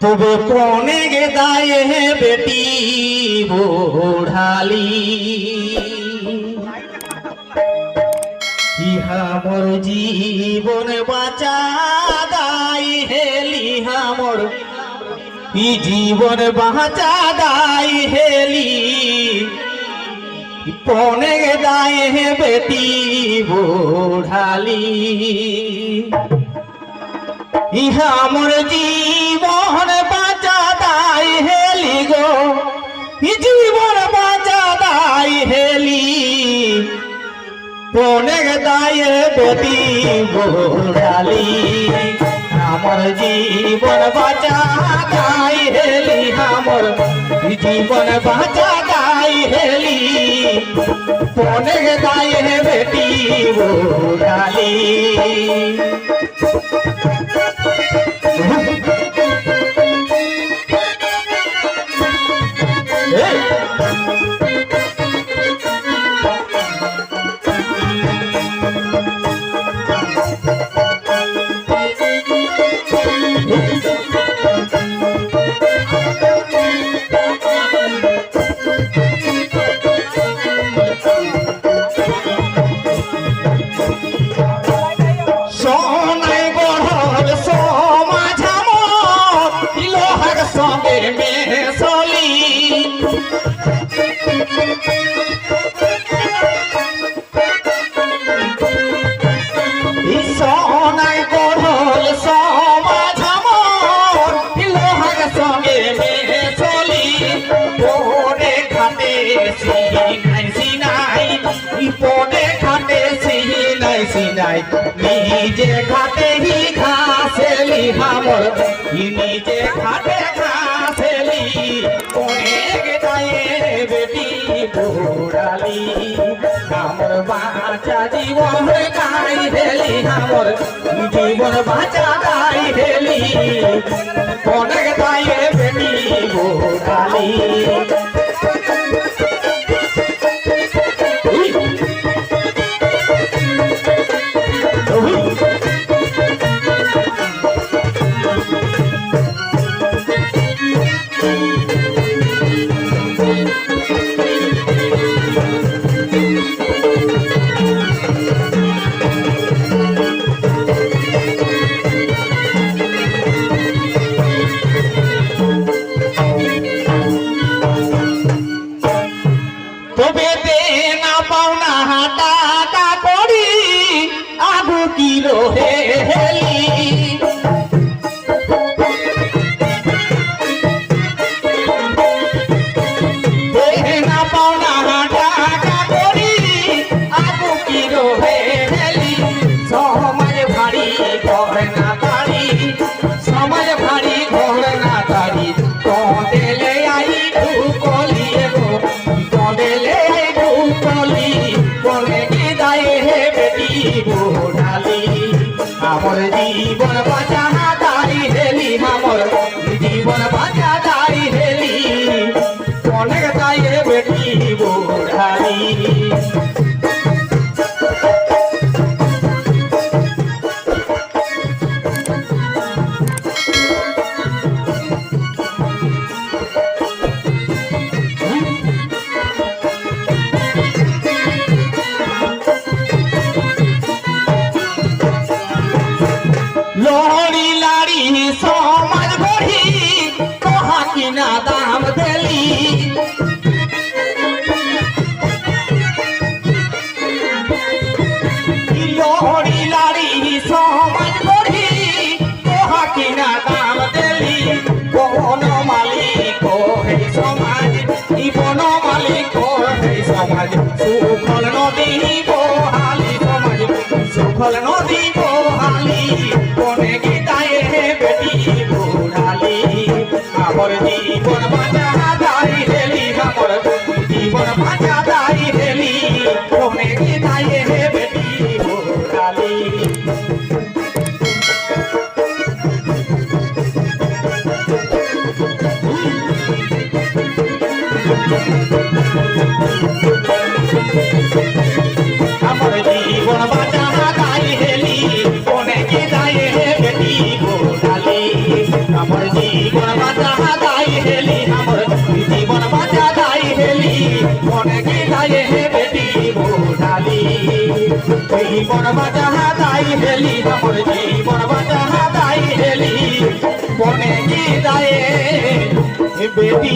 তবে কোনে গে দায়ে হে বেটি বুড়ালি। ইহা মোর জীবন বাঁচা দাই হেলি হামর ই জীবন বাঁচা দাই হেলি পনে দায়ে হে বেটি বুড়ালি। ইহা আমার জীবন বাঁচা দাই হেলি গো। জীবন বাঁচা দাই হেলি। পনেক দায়ে বেটি গোড়ালি আমার জীবন বাঁচা দাই হেলি। আমার জীবন বাঁচা দাই হেলি। পনেক দায়ে বেটি গোড়ালি Hey! সিনাই সিনাই পরে খাটে সিনাই সিনাই নিজে খাটে হি ঘাসেলি হামর নিজে খাটে ঘাসেলি অনেক দায়ে বেটি বুড়ালি আমার বাঁচা জীবন গাই হেলি আমার জীবন বাঁচা গাই হেলি অনেক দায়ে বেটি বুড়ালি হেলি সমাজ সুফল নদী বহালি সমাজ সুফল নদী বহালি কোনে গীতায় বেটি বোড়ালি আমার জীবন বাঁচা আমার জীবন বাঁচানা তাই হেলি অনেকে তাই হে বেটি গোডালি আমার জীবন বাঁচানা তাই হেলি, আমার জীবন বাঁচা তাই হেলি অনেকে তাই হে বেটি গোডালি জীবন বাঁচানা তাই হেলি, আমার জীবন বাঁচানা তাই হেলি অনেকে তাই বেটি